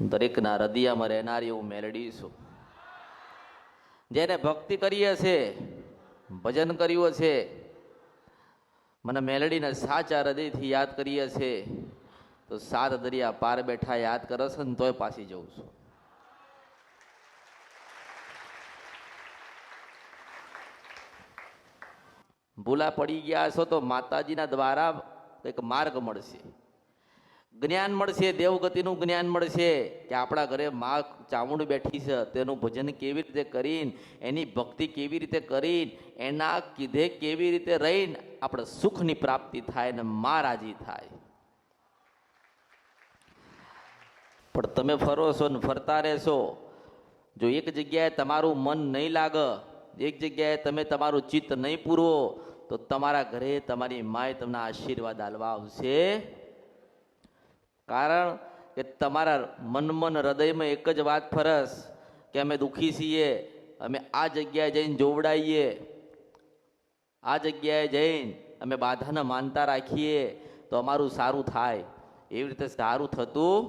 દરેકના હૃદયમાં રહેનારી હું મેલડી છું. જેને ભક્તિ કરી હશે ભજન કર્યું હશે મને મેલડીને સાચા હૃદયથી યાદ કરી હશે તો સાત દરિયા પાર બેઠા યાદ કરે છે ને તોય પાછી જઉં છું. ભૂલા પડી ગયા છો તો માતાજીના દ્વારા એક માર્ગ મળશે. જ્ઞાન મળશે, દેવગતિનું જ્ઞાન મળશે કે આપણા ઘરે મા ચામુંડ બેઠી છે, તેનું ભજન કેવી રીતે કરીને, એની ભક્તિ કેવી રીતે કરીને, એના કીધે કેવી રીતે રહીને, આપણે સુખની પ્રાપ્તિ થાય ને મા રાજી થાય. પણ તમે ફરો છો ને ફરતા રહેશો. જો એક જગ્યાએ તમારું મન નહીં લાગે, એક જગ્યાએ તમે તમારું ચિત્ત નહીં પૂરવો તો તમારા ઘરે તમારી માએ તમને આશીર્વાદ આલવા આવશે. કારણ કે તમારા મન મન હૃદયમાં એક જ વાત ફરસ કે અમે દુઃખી છીએ, અમે આ જગ્યાએ જઈને જોવડાઈએ. આ જગ્યાએ જઈને અમે બાધાને માનતા રાખીએ તો અમારું સારું થાય. એવી રીતે સારું થતું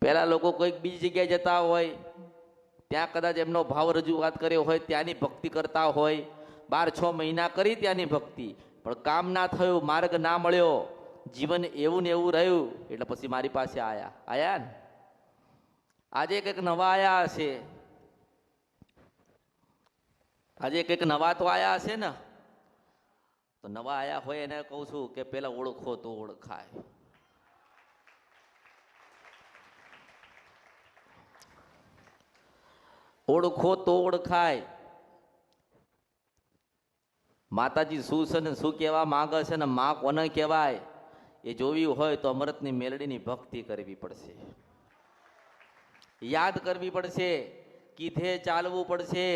પહેલાં લોકો કોઈક બીજી જગ્યાએ જતા હોય, ત્યાં કદાચ એમનો ભાવ રજૂઆત કર્યો હોય, ત્યાંની ભક્તિ કરતા હોય. બાર છ મહિના કરી ત્યાંની ભક્તિ, પણ કામ ના થયું, માર્ગ ના મળ્યો. જીવન એવું ને એવું રહ્યું, એટલે પછી મારી પાસે આયા. આયા ને? આજે કંઈક નવા આયા હશે. આજે કંઈક નવા તો આયા હશે ને? તો નવા આયા હોય એને કહું છું કે પેલા ઓળખો તો ઓળખાય. ઓળખો તો ઓળખાય. માતાજી શું છે ને શું કહેવા માંગે છે ને માં કોને કહેવાય? એ જોવી હોય તો અમૃતની મેલડીની ભક્તિ કરવી પડશે. યાદ કરવી પડશે કીધે ચાલવું પડશે.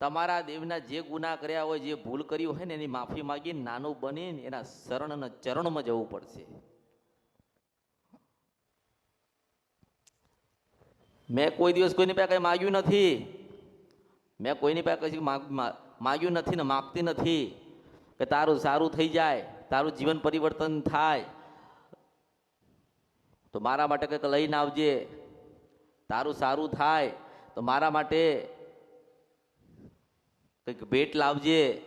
તમારા દેવના જે ગુના કર્યા હોય, જે ભૂલ કરી હોય ને એની માફી માગી નાનું બનીને એના શરણના ચરણમાં જવું પડશે. મેં કોઈ દિવસ કોઈની પાસે કંઈ માગ્યું નથી. મેં કોઈની પાસે કશું માગ્યું નથી ને માગતી નથી કે તારું સારું થઈ જાય. તારું જીવન પરિવર્તન થાય. તો મારા માટે કંઈક લઈને આવજે. તારું સારું થાય. તો મારા માટે કંઈક ભેટ લાવજે.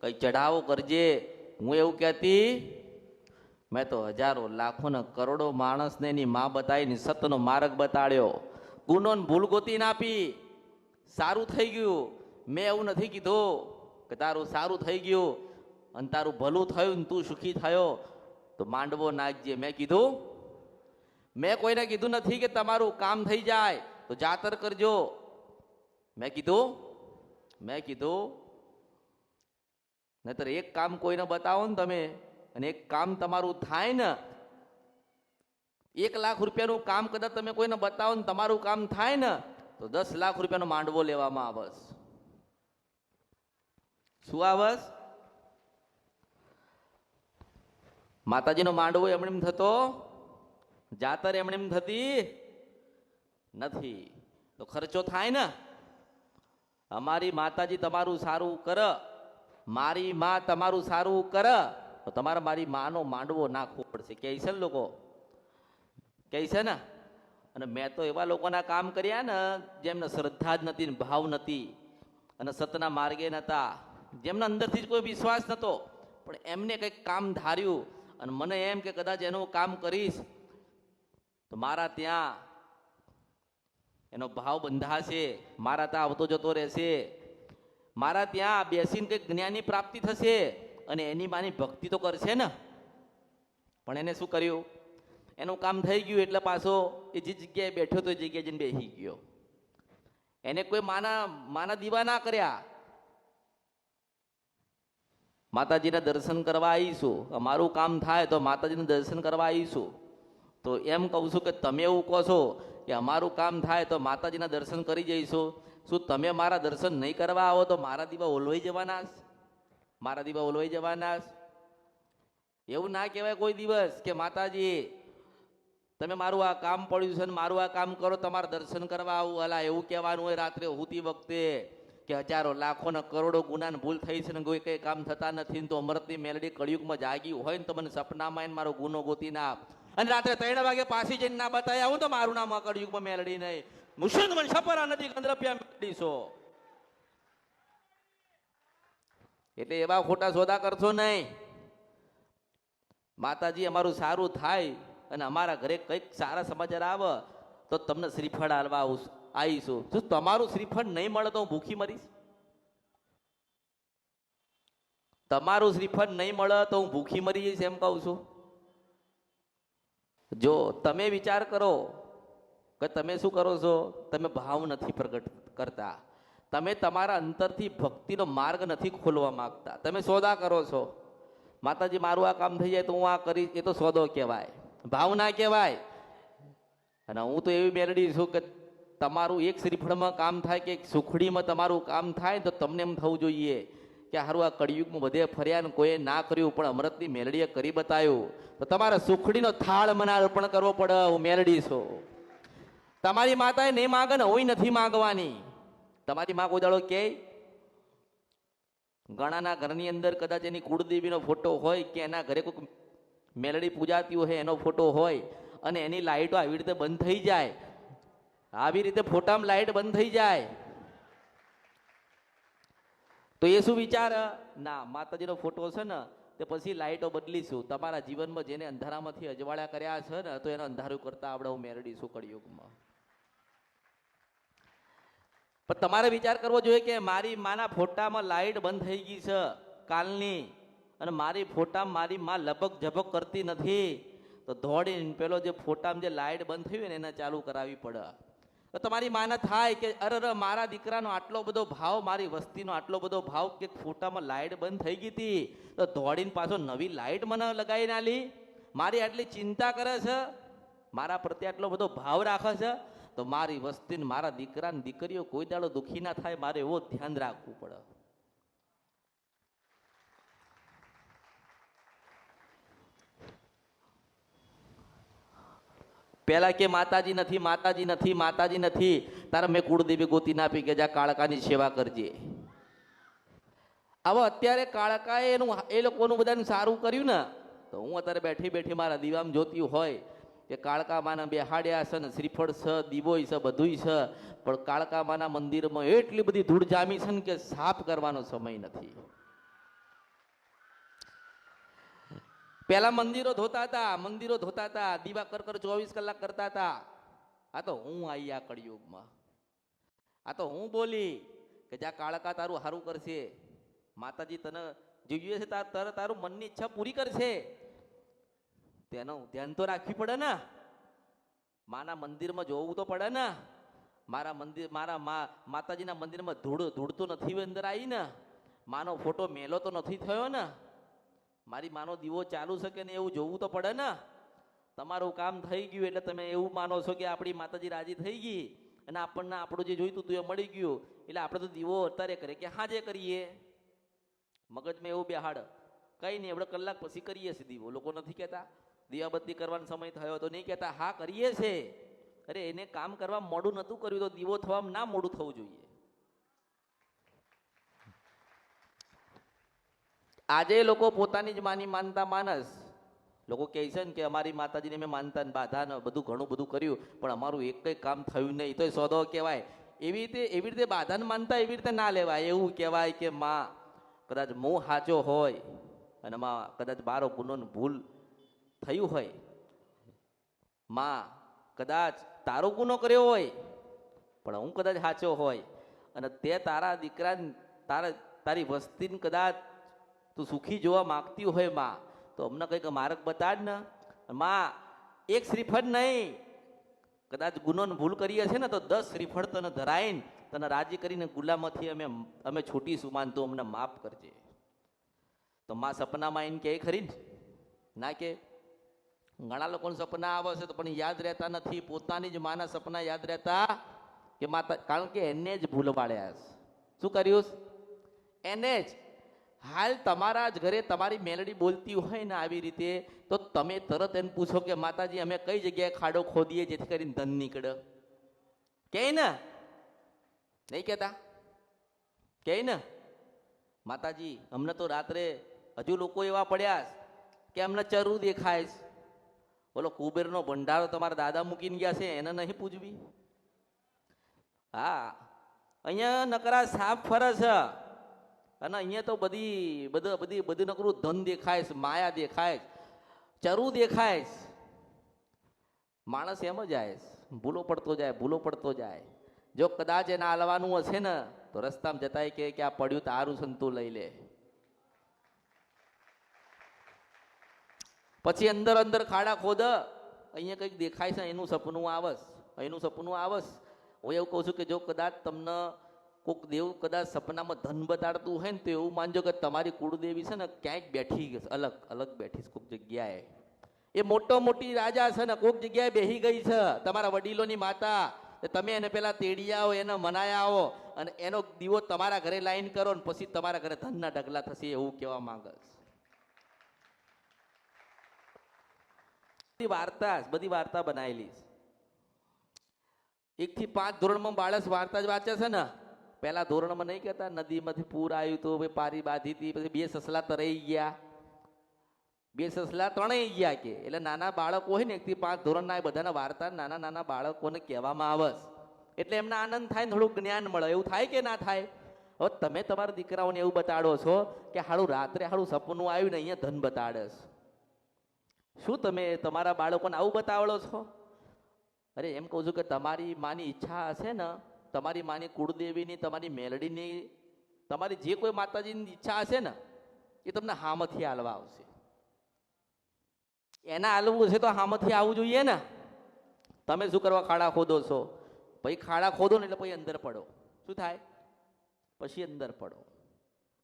કંઈક ચઢાવો કરજે. હું એવું કહેતી, મેં તો હજારો લાખો ને કરોડો માણસને એની માં બતાવીને સતનો માર્ગ બતાડ્યો. ગુનો ભૂલ ગોતીને આપી. સારું થઈ ગયું. મેં એવું નથી કીધું કે તારું સારું થઈ ગયું. અને તારું ભલું થયું ને તું સુખી થયો, તો માંડવો નાખજે. મેં કીધું, મેં કોઈને કીધું નથી કે તમારું કામ થઈ જાય, તો જાતર કરજો. મેં કીધું મેં કીધું, નહીતર એક કામ કોઈને બતાવો ને તમે, અને એક કામ તમારું થાય ને, એક લાખ રૂપિયાનું કામ કદાચ તમે કોઈને બતાવો ને તમારું કામ થાય ને, તો દસ લાખ રૂપિયાનો માંડવો લેવામાં આવશ. શું આવસ માતાજીનો માંડવો એમણે એમ થતો? જાતર એમણે એમ થતી નથી. તો ખર્ચો થાય ને? અમારી માતાજી તમારું સારું કર. મારી માં તમારું સારું કર. તો તમારે મારી માનો માંડવો નાખવો પડશે કહે છે ને લોકો? કહે છે ને? અને મેં તો એવા લોકોના કામ કર્યા ને, જેમને શ્રદ્ધા જ નથી ને ભાવ નથી અને સતના માર્ગે નહોતા, જેમના અંદરથી જ કોઈ વિશ્વાસ નહોતો. પણ એમને કંઈક કામ ધાર્યું અને મને એમ કે કદાચ એનું કામ કરીશ, તો મારા ત્યાં એનો ભાવ બંધાશે, મારા ત્યાં આવતો જતો રહેશે. મારા ત્યાં બેસીને કંઈક જ્ઞાનની પ્રાપ્તિ થશે અને એની માની ભક્તિ તો કરશે ને. પણ એને શું કર્યું? એનું કામ થઈ ગયું એટલે પાછો એ જે જગ્યાએ બેઠો તો એ જગ્યાએ જઈને બેસી ગયો. એને કોઈ માના માના દીવા ના કર્યા. માતાજીના દર્શન કરવા આવીશું, અમારું કામ થાય તો માતાજીના દર્શન કરવા આવીશું. તો એમ કહું છું કે તમે એવું કહો છો કે અમારું કામ થાય તો માતાજીના દર્શન કરી જઈશું. શું તમે મારા દર્શન નહીં કરવા આવો તો મારા દીવા ઓલવાઈ જવાના મારા દીવા ઓલવાઈ જવાના એવું ના કહેવાય કોઈ દિવસ કે માતાજી, તમે મારું આ કામ પડ્યું છે ને મારું આ કામ કરો, તમારે દર્શન કરવા આવું, અલા, એવું કહેવાનું હોય રાત્રે હોતી વખતે. કે હજારો લાખો ને કરોડો ગુનાને ભૂલ થઈ છે ને કોઈ કંઈ કામ થતા નથી તો અમૃતની મેલડી કળિયુગમાં જાગી હોય ને તો મને સપનામાં એને મારો ગુનો ગોતી ના અને રાત્રે ત્રણ વાગે પાછી જઈને ના બતાવ્યા હું તો મારું નામ કળયુગમાં મેલડી નહીં. મુશ્કેલ મને છપરા નથી ગંદરપિયા મેલડી છો. એટલે એવા ખોટા સોદા કરશો નહીં. માતાજી, અમારું સારું થાય અને અમારા ઘરે કંઈક સારા સમાચાર આવે તો તમને શ્રીફળ હાલવા આવું- આવીશું જો તમારું શ્રીફળ નહીં મળે તો હું ભૂખી મરીશ? તમારું શ્રીફળ નહીં મળે તો હું ભૂખી મરી જઈશ એમ કહું છું. જો તમે વિચાર કરો કે તમે શું કરો છો? તમે ભાવ નથી પ્રગટ કરતા. તમે તમારા અંતરથી ભક્તિનો માર્ગ નથી ખોલવા માંગતા. તમે સોદા કરો છો. માતાજી, મારું આ કામ થઈ જાય તો હું આ કરીશ. એ તો સોદો કહેવાય. ભાવ ના કહેવાય. અને હું તો એવી મેળડી છું કે તમારું એક શ્રીફળમાં કામ થાય કે સુખડીમાં તમારું કામ થાય તો તમને એમ થવું જોઈએ કે હારું આ કળિયુગમાં બધે ફર્યા ને કોઈએ ના કર્યું, પણ અમૃતની મેલડીએ કરી બતાવ્યું. તો તમારે સુખડીનો થાળ મને અર્પણ કરવો પડે, હું મેલડી છું. તમારી માતાએ નહીં માગે ને હોય નથી માગવાની. તમારી માં કોઈ દાડો કે ઘણાના ઘરની અંદર કદાચ એની કુળદેવીનો ફોટો હોય કે એના ઘરે કોઈક મેલડી પૂજાતી હોય, એનો ફોટો હોય અને એની લાઈટો આવી રીતે બંધ થઈ જાય આવી રીતે ફોટામાં લાઈટ બંધ થઈ જાય. તો એ શું વિચાર? ના, માતાજીનો ફોટો છે ને, તે પછી લાઈટો બદલીશું. તમારા જીવનમાં જેને અંધારામાંથી અજવાળ્યા કર્યા છે ને, તો એને અંધારું કરતા આપણે હું મેળવીશું કળિયુગમાં. પણ તમારે વિચાર કરવો જોઈએ કે મારી માના ફોટામાં લાઈટ બંધ થઈ ગઈ છે કાલની, અને મારી ફોટામાં મારી માં લપક ઝપક કરતી નથી. તો દોડીને પેલો જે ફોટામાં જે લાઈટ બંધ થઈ હોય ને, એને ચાલુ કરાવવી પડે. તો તમારી માને થાય કે અરે મારા દીકરાનો આટલો બધો ભાવ, મારી વસ્તીનો આટલો બધો ભાવ કે ફોટામાં લાઇટ બંધ થઈ ગઈ હતી. તો દોડીને પાછો નવી લાઈટ મને લગાવીને આલી. મારી આટલી ચિંતા કરે છે? મારા પ્રત્યે આટલો બધો ભાવ રાખે છે? તો મારી વસ્તીને, મારા દીકરાને, દીકરીઓ કોઈ દાડો દુઃખી ના થાય, મારે એવો ધ્યાન રાખવું પડે. પેલા કે, માતાજી નથી માતાજી નથી માતાજી નથી, તારે મેં કુળદેવી ગોતી ના આપી, કે જા કાળકાની સેવા કરજે. હવે અત્યારે કાળકાએ એનું, એ લોકોનું બધાનું સારું કર્યું ને, તો હું અત્યારે બેઠી બેઠી મારા દીવામાં જોતી હોય કે કાળકા માના બેહાડ્યા છે ને, શ્રીફળ છે, દીવોય છે, બધુંય છે, પણ કાળકા માના મંદિરમાં એટલી બધી ધૂળ જામી છે ને કે સાફ કરવાનો સમય નથી. પેલા મંદિરો ધોતા હતા, મંદિરો ધોતા હતા, દીવા કર કર ચોવીસ કલાક કરતા હતા. આ તો હું આવી આ કળિયુગમાં. આ તો હું બોલી કે જ્યાં કાળકા તારું સારું કરશે, માતાજી તને જીવ્યું છે તાર, તાર- તારું મનની ઈચ્છા પૂરી કરશે. તેનું ધ્યાન તો રાખવી પડે ને. માના મંદિરમાં જોવું તો પડે ને. મારા મંદિર, મારા મા, માતાજીના મંદિરમાં ધૂળ ધૂળ તો નથી અંદર આવી ને માનો ફોટો મેલો તો નથી થયો ને. મારી માનો દીવો ચાલુ શકે ને એવું જોવું તો પડે ને? તમારું કામ થઈ ગયું એટલે તમે એવું માનો છો કે આપણી માતાજી રાજી થઈ ગઈ અને આપણને આપણું જે જોઈતું હતું એ મળી ગયું. એટલે આપણે તો દીવો અત્યારે કરીએ કે હાજે કરીએ. મગજમાં એવું બેહાડ. કંઈ નહીં, આપણે કલાક પછી કરીએ છીએ દીવો. લોકો નથી કહેતા, દીવાબત્તી કરવાનો સમય થયો તો નહીં કહેતા. હા, કરીએ છે. અરે એને કામ કરવા મોડું નહોતું કર્યું તો દીવો થવામાં ના મોડું થવું જોઈએ. આજે લોકો પોતાની જ માની માનતા માનસ. લોકો કહે છે ને કે અમારી માતાજીને મેં માનતા ને બાધા ને બધું ઘણું બધું કર્યું, પણ અમારું એક કંઈ કામ થયું નહીં. તો સોદો કહેવાય. એવી રીતે એવી રીતે બાધાને માનતા એવી રીતે ના લેવાય. એવું કહેવાય કે માં કદાચ મોં સાચો હોય અને માં કદાચ બારો ગુનોની ભૂલ થયું હોય. માં કદાચ તારો ગુનો કર્યો હોય, પણ હું કદાચ સાચો હોય. અને તે તારા દીકરા તારા, તારી વસ્તીને કદાચ તું સુખી જોવા માગતી હોયમાં, તો અમને કંઈક માર્ગ બતાડ ને. માં, એક શ્રીફળ નહીં. કદાચ ગુનો ભૂલ કરીએ છે ને, તો દસ શ્રીફળ તને ધરાઈને તને રાજી કરીને ગુલામથી અમે અમે છૂટીશું માન તું અમને માફ કરજે. તો માં સપનામાં એને કહે ખરી ના કે, ઘણા લોકોને સપના આવે છે તો પણ યાદ રહેતા નથી. પોતાની જ માના સપના યાદ રહેતા કે માતા, કારણ કે એને જ ભૂલ પાડ્યા શું કર્યું એને જ. હાલ તમારા જ ઘરે તમારી મેલડી બોલતી હોય ને આવી રીતે, તો તમે તરત એને પૂછો કે, માતાજી, અમે કઈ જગ્યાએ ખાડો ખોદીએ જેથી કરીને ધન નીકળે? કે ને? નહીં કહેતા? કે ને? માતાજી, અમને તો રાત્રે હજુ લોકો એવા પડ્યા કે અમને ચરુ દેખાય છે. બોલો, કુબેરનો ભંડારો તમારા દાદા મૂકીને ગયા છે, એને નહીં પૂજવી? હા, અહીંયા નકરા સાફ ફરે છે. અને અહીંયા તો બધી, બધા, બધી બધી નકરું ધન દેખાય છે, માયા દેખાય છે, ચરુ દેખાય છે. માણસ એમ જ છે. ભૂલો પડતો જાય, ભૂલો પડતો જાય. જો કદાચ એને હાલવાનું હશે ને, તો રસ્તામાં જતાય કે આ પડ્યું તારું સંતું લઈ લે. પછી અંદર અંદર ખાડા ખોદ, અહીંયા કંઈક દેખાય છે, એનું સપનું આવસ એનું સપનું આવસ હું એવું કહું છું કે જો કદાચ તમને કોક દેવ કદાચ સપનામાં ધન બતાડતું હોય ને તો એવું માનજો કે તમારી કુળદેવી છે ને ક્યાંક બેઠી ગઈ અલગ અલગ બેઠી કોઈક જગ્યાએ. એ મોટો મોટી રાજા છે ને કોઈક જગ્યાએ બેહી ગઈ છે. તમારા વડીલોની માતા તમે એને પેલા તેડી આવો, એને મનાયા આવો અને એનો દીવો તમારા ઘરે લાઈન કરો ને પછી તમારા ઘરે ધનના ઢગલા થશે એવું કહેવા માંગે બધી વાર્તા બધી વાર્તા બનાવેલી છે. એક થી પાંચ ધોરણમાં બાળસ વાર્તા જ વાંચે છે ને. પહેલા ધોરણમાં નહીં કહેતા, નદીમાંથી પૂર આવ્યું તો ભાઈ પારી બાંધી હતી, પછી બે સસલા તરાઈ ગયા. બે સસલા ત્રણેય ગયા કે, એટલે નાના બાળકો હોય ને એકથી પાંચ ધોરણના એ બધાના વાર્તા નાના નાના બાળકોને કહેવામાં આવશ એટલે એમને આનંદ થાય ને થોડું જ્ઞાન મળે. એવું થાય કે ના થાય? હવે તમે તમારા દીકરાઓને એવું બતાડો છો કે હાળું રાત્રે હાળું સપનું આવ્યું ને અહીંયા ધન બતાડશ શું તમે તમારા બાળકોને આવું બતાવડો છો? અરે, એમ કહું છું કે તમારી માની ઈચ્છા હશે ને તમારી માની કુળદેવીની, તમારી મેલડીની, તમારી જે કોઈ માતાજીની ઈચ્છા હશે ને, એ તમને હામથી હાલવા આવશે. એના હાલવું છે તો હામથી આવવું જોઈએ ને. તમે શું કરવા ખાડા ખોદો છો? પછી ખાડા ખોદો ને એટલે પછી અંદર પડો. શું થાય? પછી અંદર પડો.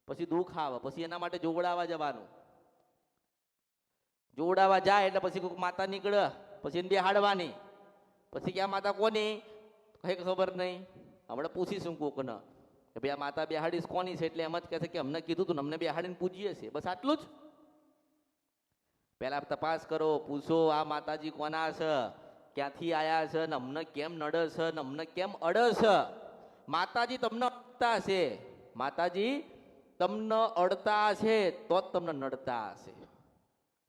પછી દુઃખ આવે. પછી એના માટે જોવડાવવા જવાનું. જોવડાવા જાય એટલે પછી કોઈક માતા નીકળે. પછી એને બેહાડવાની. પછી ક્યાં માતા કોની? કઈ ખબર નહીં. હમણાં પૂછીશું કોકને. કે ભાઈ આ માતા બેહાડીશ કોની છે? એટલે એમ જ કહેશે કે અમને કીધું તું અમને બેહાડીને પૂજીએ છીએ. બસ આટલું જ. પહેલાં તપાસ કરો, પૂછો આ માતાજી કોના છે? ક્યાંથી આયા છે ને અમને કેમ નડે છે ને અમને કેમ અડે છે? માતાજી તમને અડતા છે માતાજી તમને અડતા છે તો જ તમને નડતા હશે.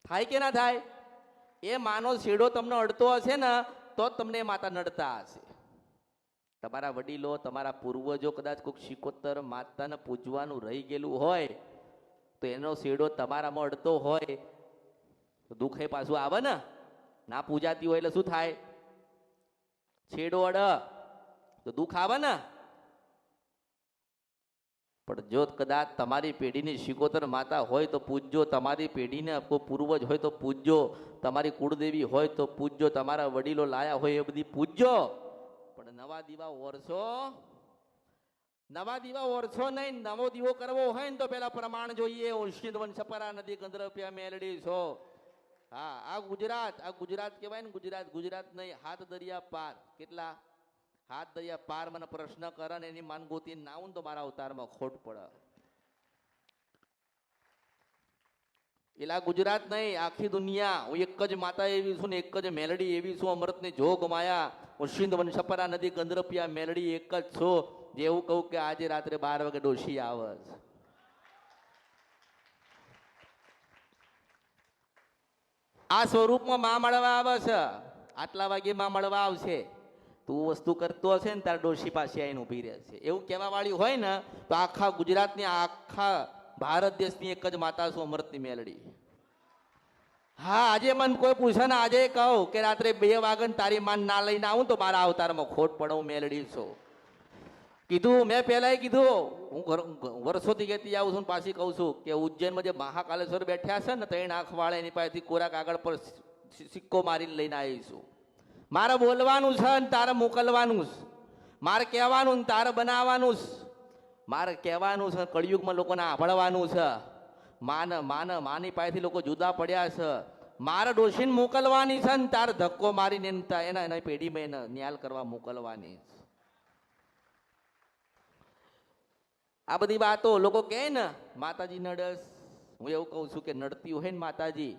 થાય કે ના થાય? એ માનો શેડો તમને અડતો હશે ને તો જ તમને એ માતા નડતા હશે. તમારા વડીલો, તમારા પૂર્વજો કદાચ કોઈક શિકોતર માતાને પૂજવાનું રહી ગયેલું હોય, તો એનો શેડો તમારામાં અડતો હોય, તો દુઃખ એ પાછું આવે ને? ના પૂજાતી હોય એટલે શું થાય? છેડો અડ, તો દુઃખ આવે ને? પણ જો કદાચ તમારી પેઢીની શિકોતર માતા હોય તો પૂજજો, તમારી પેઢીને કોઈ પૂર્વજ હોય તો પૂજજો, તમારી કુળદેવી હોય તો પૂજજો, તમારા વડીલો લાયા હોય એ બધી પૂજજો. પણ નવા દીવા ઓરસો નવા દીવા ઓરસો નહીં, નવો દીવો કરવો હોય ને તો પેલા પ્રમાણ જોઈએ. ઓશિંદવન વંશપરા નદી ગંદ્રપ્યા મેલડી છો. હા, આ ગુજરાત આ ગુજરાત કહેવાય ને ગુજરાત ગુજરાત નહીં, હાથ દરિયા પાર. કેટલા? હાથ દરિયા પાર મને પ્રશ્ન કરે ને એની માનગોતી ના હું તો મારા અવતારમાં ખોટ પડે. એલા ગુજરાત નહીં, આખી દુનિયા, હું એક જ માતા એવી છું ને એક જ મેલડી એવી છું, અમૃતની જોગ માયા. સિંધ વનસપરા નદી ગંદરપિયા મેલડી એક જ છો. જે એવું કહું કે આજે રાત્રે બાર વાગે ડોશી આવે આ સ્વરૂપમાં માં મળવા આવે છે. આટલા વાગે માં મળવા આવશે. તું વસ્તુ કરતો હશે ને તારા ડોશી પાસે આવીને ઊભી રહેશે એવું કહેવા વાળી હોય ને, તો આખા ગુજરાતની, આખા ભારત દેશની એક જ માતા અમૃતની મેલડી. હા, આજે મને કોઈ પૂછે ને, આજે કહું કે રાત્રે બે વાગે તારી માન ના લઈને આવું તો મારા અવતારમાં ખોટ પડે હું મેલડી છું. કીધું, મેં પહેલાંય કીધું, હું વર્ષોથી કહેતી આવું છું પાછી કહું છું કે ઉજ્જૈનમાં જે મહાકાલેશ્વર બેઠ્યા છે ને, ત્રણ આંખવાળા એની પાસેથી કોરા કાગળ પર સિક્કો મારીને લઈને આવીશું મારે બોલવાનું છે ને, તારે મોકલવાનું છે. મારે કહેવાનું ને, તારે બનાવવાનું છે. મારે કહેવાનું છે કળિયુગમાં લોકોને આભળવાનું છે. માન માન, માની પાસેથી લોકો જુદા પડ્યા છે. મારા ડોશીને મોકલવાની છે ને તારે ધક્કો મારીને એને એના પેઢીમાં એને ન્યાલ કરવા મોકલવાની આ બધી વાતો લોકો કહે ને, માતાજી નડસ. હું એવું કહું છું કે નડતી હોય ને માતાજી,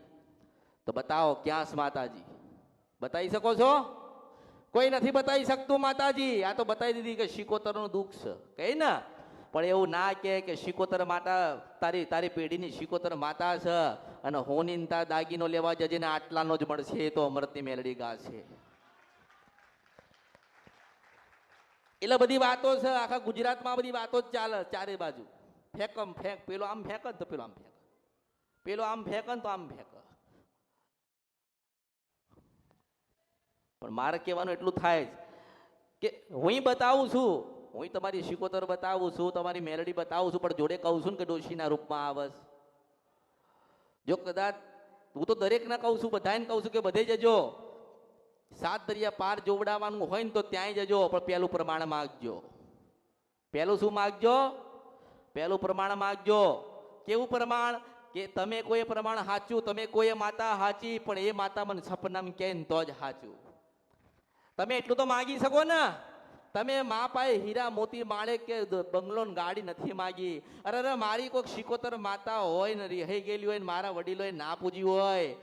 તો બતાવો ક્યાં છે માતાજી? બતાવી શકો છો? કોઈ નથી બતાવી શકતું માતાજી. આ તો બતાવી દીધી કે શિકોતરનું દુઃખ છે. કહે ને પણ એવું ના કહે કે શિકોતર માતા તારી તારી પેઢીની શિકોતર માતા છે અને હોનીનતા દાગીનો લેવા જજે ને આટલાનો જ મળશે તો અમૃતની મેલડી ગાશે એટલે બધી વાતો છે, આખા ગુજરાતમાં બધી વાતો જ ચાલે ચારે બાજુ. ફેંકમ ફેંક, પેલો આમ ફેંક તો પેલો આમ ફેંક. પેલો આમ ફેંક તો આમ ફેંક. પણ મારે કહેવાનું એટલું થાય જ કે હું બતાવું છું હું તમારી શિકોતર બતાવું છું, તમારી મેલડી બતાવું છું, પણ જોડે કહું છું ને કે ડોશીના રૂપમાં આવસ. જો કદાચ હું તો દરેકને કહું છું બધાને કહું છું કે બધે જજો. સાત દરિયા પાર જોવડાવવાનું હોય ને તો ત્યાંય જજો, પણ પહેલું પ્રમાણ માગજો. પહેલું શું માગજો? પહેલું પ્રમાણ માગજો. કેવું પ્રમાણ? કે તમે કોઈ પ્રમાણ સાચું તમે કોઈ માતા સાચી પણ એ માતા મને સપનામ કે તો જ સાચું તમે એટલું તો માગી શકો ને. તમે મા પાએ હીરા મોતી માળે કે બંગલો ગાડી નથી માગી? અરે અરે, મારી કોઈક શિકોતર માતા હોય ને રહી ગયેલી હોય ને, મારા વડીલોએ ના પૂજી હોય.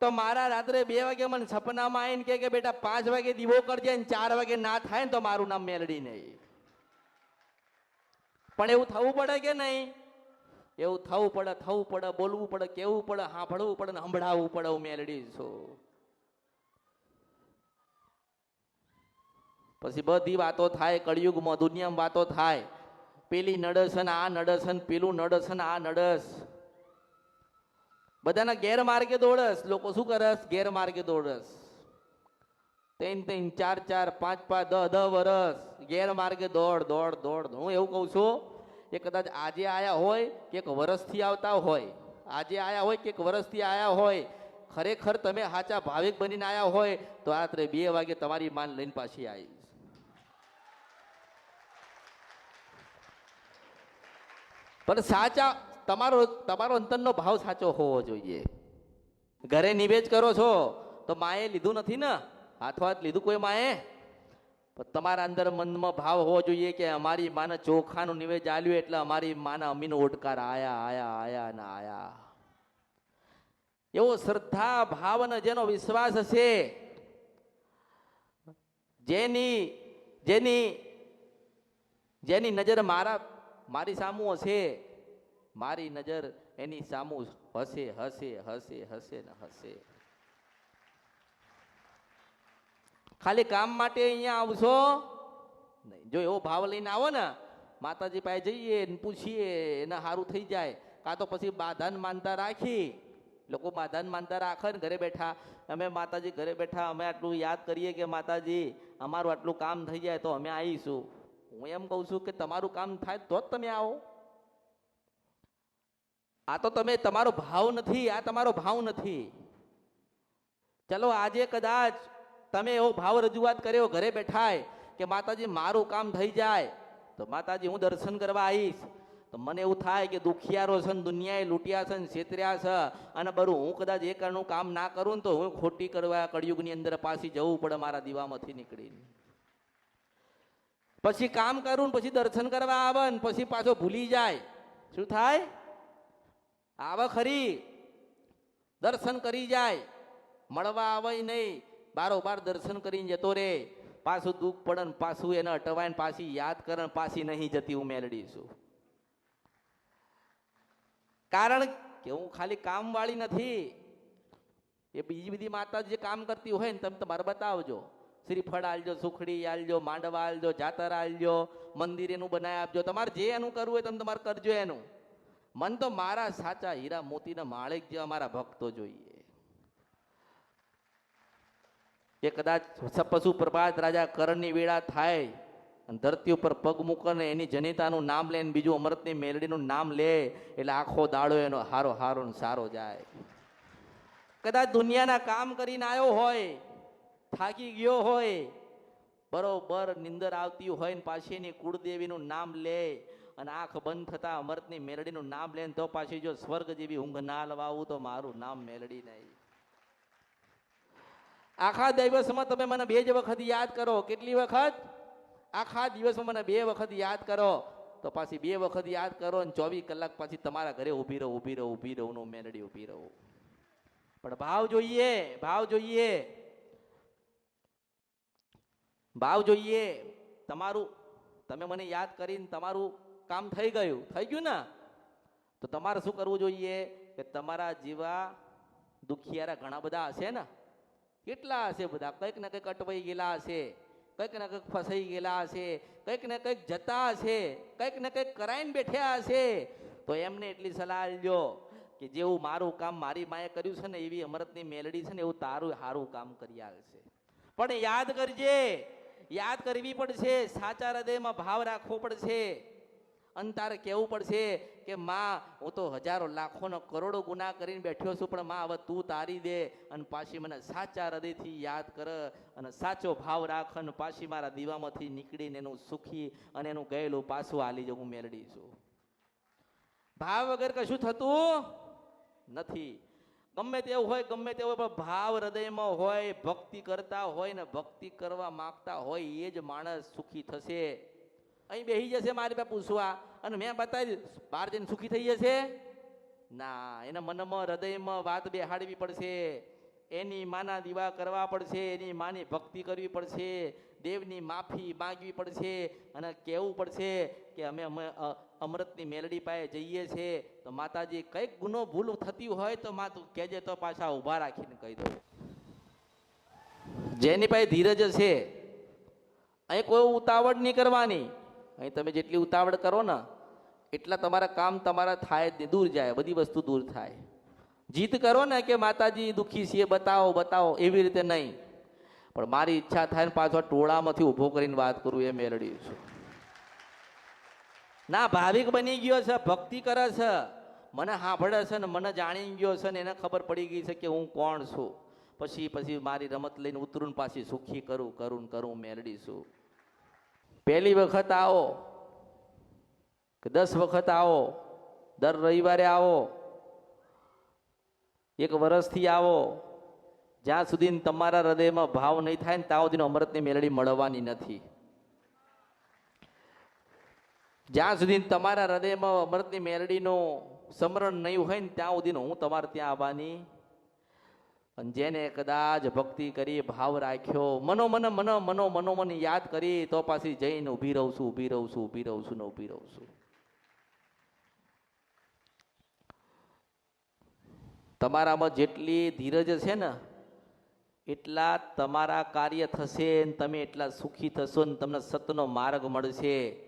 તો મારા રાત્રે બે વાગે મને સપનામાં આવીને કે, બેટા, પાંચ વાગે દીવો કરજે ને ચાર વાગે ના થાય ને તો મારું નામ મેલડી નહીં. પણ એવું થવું પડે કે નહીં? એવું થવું પડે થવું પડે, બોલવું પડે કેવું પડે, સાંભળવું પડે ને સંભળાવવું પડે હું મેલડી છું. પછી બધી વાતો થાય, કળિયુગમાં દુનિયામાં વાતો થાય. પેલી નડસન આ નડસન પેલું નડસન આ નડસ. બધાના ગેરમાર્ગે દોડસ. લોકો શું કરસ ગેરમાર્ગે દોડસ. ત્રણ ત્રણ, ચાર ચાર, પાંચ પાંચ, દહ દહ વરસ. ગેરમાર્ગે દોડ દોડ દોડ. હું એવું કહું છું કે કદાચ આજે આવ્યા હોય કે એક વરસથી આવતા હોય. આજે આવ્યા હોય કે એક વરસથી આવ્યા હોય. ખરેખર તમે સાચા ભાવિક બનીને આવ્યા હોય તો રાત્રે બે વાગે તમારી માન લઈને પાછી આવી. પણ સાચા, તમારો તમારો અંતરનો ભાવ સાચો હોવો જોઈએ. ઘરે નિવેદ કરો છો, તો માએ લીધું નથી ને? હાથો હાથ લીધું કોઈ માએ? તમારા અંદર મનમાં ભાવ હોવો જોઈએ કે અમારી માને ચોખાનું નિવેદ આલ્યું એટલે અમારી માને અમીનો ઓટકાર આયા આયા આયા ને આયા. એવો શ્રદ્ધા, ભાવ અને જેનો વિશ્વાસ હશે, જેની જેની જેની નજર મારા મારી સામું હશે. મારી નજર એની સામું હશે હશે હશે હશે ને હશે. ખાલી કામ માટે અહીંયા આવશો? નહીં. જો એવો ભાવ લઈને આવો ને, માતાજી પાસે જઈએ પૂછીએ, એને સારું થઈ જાય. કાં તો પછી બાધાન માનતા રાખી. લોકો બાધાન માનતા રાખે ને ઘરે બેઠા. અમે માતાજી ઘરે બેઠા, અમે આટલું યાદ કરીએ કે માતાજી, અમારું આટલું કામ થઈ જાય તો અમે આવીશું. હું એમ કહું છું કે તમારું કામ થાય તો જ તમે આવો. આ તો તમે, તમારો ભાવ નથી, આ તમારો ભાવ નથી. ચલો આજે કદાચ તમે એવો ભાવ રજૂઆત કર્યો ઘરે બેઠાય કે માતાજી, મારું કામ થઈ જાય, તો માતાજી હું દર્શન કરવા આવીશ. તો મને એવું થાય કે દુખિયારો છે દુનિયાએ લૂંટ્યા છે ને છેતર્યા છે, અને બરું, હું કદાચ એ કારણનું કામ ના કરું ને તો હું ખોટી કરવા કળિયુગની અંદર પાછી જવું પડે મારા દીવામાંથી નીકળીને. પછી કામ કરું પછી દર્શન કરવા આવે ને પછી પાછો ભૂલી જાય. શું થાય? આવે ખરી દર્શન કરી જાય. મળવા આવે નહીં. બારોબાર દર્શન કરીને જતો રે. પાછું દુઃખ પડે ને પાછું એને અટવાય ને પાછી યાદ કરે પાછી નહીં જતી હું મેળડીશું કારણ કે હું ખાલી કામવાળી નથી. એ બીજી બધી માતા જે કામ કરતી હોય ને તમે તમારે બતાવજો. શ્રીફળ આલજો, સુખડી આલજો, માંડવા આલજો, જાતર આલજો, મંદિર એનું બનાવી આપજો. તમારે જે એનું કરવું હોય તમે તમારે કરજો એનું. મન તો મારા સાચા હીરા મોતીના માળેક જેવા મારા ભક્તો જોઈએ. કે કદાચ પશુ પ્રભાત રાજા કરણની વેળા થાય અને ધરતી ઉપર પગ મૂકે એની જનિતાનું નામ લે ને બીજું અમૃતની મેલડીનું નામ લે એટલે આખો દાડો એનો હારો હારો સારો જાય. કદાચ દુનિયાના કામ કરીને આવ્યો હોય થાકી ગયો હોય, બરોબર નિંદર આવતી હોય ને પાછી એની કુળદેવીનું નામ લે અને આંખ બંધ થતા અમૃતની મેલડીનું નામ લે તો પાછી જો સ્વર્ગ જેવી ઊંઘ ના લવાવું તો મારું નામ મેલડી નહીં. આખા દિવસમાં તમે મને બે જ વખત યાદ કરો. કેટલી વખત? આખા દિવસમાં મને બે વખત યાદ કરો. તો પાછી બે વખત યાદ કરો ને ચોવીસ કલાક પાછી તમારા ઘરે ઊભી રહો ઊભી રહો, ઊભી રહું મેલડી ઊભી રહું. પણ ભાવ જોઈએ ભાવ જોઈએ. ભાવ જોઈએ. તમારું, તમે મને યાદ કરીને તમારું કામ થઈ ગયું. થઈ ગયું ને? તો તમારે શું કરવું જોઈએ? કે તમારા જેવા દુખિયારા ઘણા બધા હશે ને? કેટલા હશે બધા? કંઈક ને કંઈક અટવાઈ ગયેલા હશે. કંઈક ને કંઈક ફસાઈ ગયેલા હશે. કંઈક ને કંઈક જતા હશે. કંઈક ને કંઈક કરાઈને બેઠ્યા હશે. તો એમને એટલી સલાહ લો કે જેવું મારું કામ મારી માએ કર્યું છે ને, એવી અમૃતની મેલડી છે ને, એવું તારું સારું કામ કરી આવશે પણ યાદ કરજે યાદ કરવી પડશે, સાચા હૃદયમાં ભાવ રાખવો પડશે. અને તારે કહેવું પડશે કે, માં, હું તો હજારો લાખોનો કરોડો ગુના કરીને બેઠ્યો છું, પણ માં, હવે તું તારી દે અને પાછી મને સાચા હૃદયથી યાદ કર અને સાચો ભાવ રાખ અને પાછી મારા દીવામાંથી નીકળીને એનું સુખી અને એનું ગયેલું પાછું હાલી જવું મેળડી છું. ભાવ વગર કશું થતું નથી. ગમે તેવું હોય, ગમે તેવું પણ ભાવ હૃદયમાં હોય, ભક્તિ કરતા હોય ને ભક્તિ કરવા માંગતા હોય, એ જ માણસ સુખી થશે. અહીં બેસી જશે મારી પાસે પૂછવા અને મેં બતાવી બહાર જઈને સુખી થઈ જશે? ના, એના મનમાં, હૃદયમાં વાત બેહાડવી પડશે. એની માના દીવા કરવા પડશે, એની માની ભક્તિ કરવી પડશે. દેવની માફી માંગવી પડશે અને કહેવું પડશે કે અમે અમે અમૃતની મેલડી પાસે જઈએ છીએ તો માતાજી કંઈક ગુનો ભૂલ થતી હોય તો માં તું કહેજે તો પાછા ઊભા રાખીને કહી દઉં. જેની પાસે ધીરજ છે, અહીં કોઈ ઉતાવળ નહીં કરવાની. અહીં તમે જેટલી ઉતાવળ કરો ને, એટલા તમારા કામ તમારા થાય દૂર જાય, બધી વસ્તુ દૂર થાય. જીત કરો ને કે માતાજી દુઃખી છીએ, બતાવો બતાવો, એવી રીતે નહીં. પણ મારી ઈચ્છા થાય ને પાછો ટોળામાંથી ઊભો કરીને વાત કરું એ મેળવી છું. ના, ભાવિક બની ગયો છે, ભક્તિ કરે છે. મને સાંભળે છે ને મને જાણી ગયો છે ને એને ખબર પડી ગઈ છે કે હું કોણ છું. પછી પછી મારી રમત લઈને ઉતરું પાછી સુખી કરું કરું કરું મેળડી છું. પહેલી વખત આવો કે દસ વખત આવો, દર રવિવારે આવો, એક વર્ષથી આવો, જ્યાં સુધી તમારા હૃદયમાં ભાવ નહીં થાય ને ત્યાં સુધીનો અમૃતની મેલડી મળવાની નથી. જ્યાં સુધી તમારા હૃદયમાં અમૃતની મેરડીનું સમરણ નહીં હોય ને ત્યાં સુધી હું તમારે ત્યાં આવવાની. અને જેને કદાચ ભક્તિ કરી ભાવ રાખ્યો મનો, મન, મનો મનો મનો યાદ કરી, તો પાછી જઈને ઊભી રહું છું, ઊભી રહું છું, ઊભી રહું છું ને ઊભી રહું છું. તમારામાં જેટલી ધીરજ છે ને, એટલા તમારા કાર્ય થશે ને તમે એટલા સુખી થશો ને તમને સતનો માર્ગ મળશે.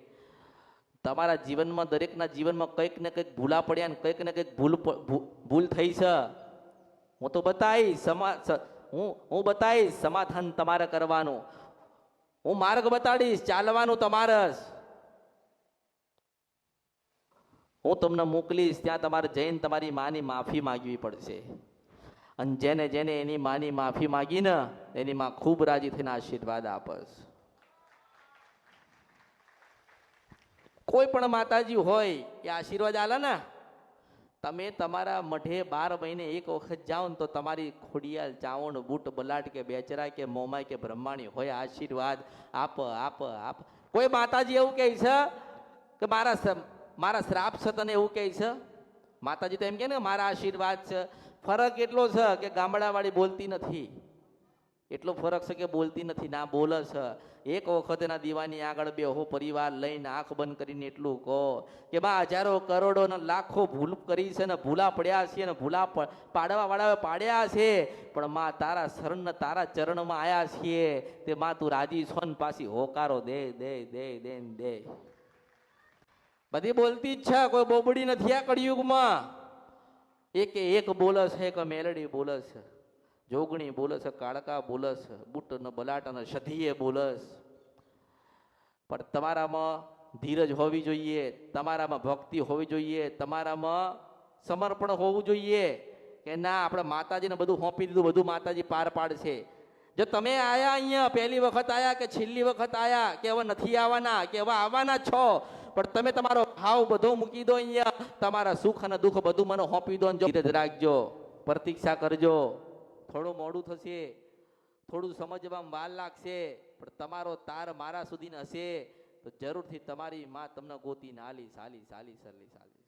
તમારા જીવનમાં, દરેકના જીવનમાં કંઈક ને કંઈક ભૂલા પડ્યા ને કંઈક ને કંઈક ભૂલ ભૂલ થઈ છે. હું તો બતાવીશ, સમા હું હું બતાવીશ સમાધાન તમારે કરવાનું. હું માર્ગ બતાડીશ, ચાલવાનું તમારે હું તમને મોકલીશ, ત્યાં તમારે જઈને તમારી માની માફી માગવી પડશે. અને જેને જેને એની માની માફી માગીને, એની માં ખૂબ રાજી થઈને આશીર્વાદ આપસ. કોઈ પણ માતાજી હોય, એ આશીર્વાદ આલે ને. તમે તમારા મઢે બાર મહિને એક વખત જાઓ ને તો તમારી ખોડિયાલ ચાવણ બૂટ, બલાટ કે બેચરા કે મોમાય કે બ્રહ્માણી હોય, આશીર્વાદ આપ આપ આપ. કોઈ માતાજી એવું કહે છે કે મારા મારા શ્રાપ છે તને એવું કહે છે? માતાજી તો એમ કહે ને મારા આશીર્વાદ છે. ફરક એટલો છે કે ગામડાવાળી બોલતી નથી. એટલો ફરક છે કે બોલતી નથી. ના, બોલે છે. એક વખત એના દીવાની આગળ બે હો પરિવાર લઈને આંખ બંધ કરીને એટલું કહો કે બા, હજારો કરોડો ને લાખો ભૂલ કરી છે ને, ભૂલા પડ્યા છે ને, ભૂલા પાડવા વાળાએ પાડ્યા છે. પણ માં તારા શરણ તારા ચરણમાં આવ્યા છીએ. તે માં તું રાજી છો ને પાછી હોકારો દે દે દે દે દે. બધી બોલતી જ છે. કોઈ બોબડી નથી આ કળિયુગમાં. એક એક બોલે છે કે મેલડી બોલે છે. જોગણી બોલસ, કાળકા બોલસ બુટ ન બલાટ અને સધીએ બોલસ. પણ તમારામાં ધીરજ હોવી જોઈએ, તમારામાં ભક્તિ હોવી જોઈએ, તમારામાં સમર્પણ હોવું જોઈએ કે ના, આપણે માતાજીને બધું સોંપી દીધું, બધું માતાજી પાર પાડશે. જો તમે આયા અહીંયા, પહેલી વખત આયા કે છેલ્લી વખત આયા કે હવે નથી આવવાના, કે હવે આવવાના છો, પણ તમે તમારો ભાવ બધો મૂકી દો અહીંયા, તમારા સુખ અને દુઃખ બધું મને સોંપી દો ધીરજ રાખજો, પ્રતીક્ષા કરજો. થોડું મોડું થશે, થોડું સમજવામાં વાર લાગશે, પણ તમારો તાર મારા સુધી હશે, તો જરૂરથી તમારી માં તમને ગોતી નાલી સાલી સાલી સરલી હાલીશ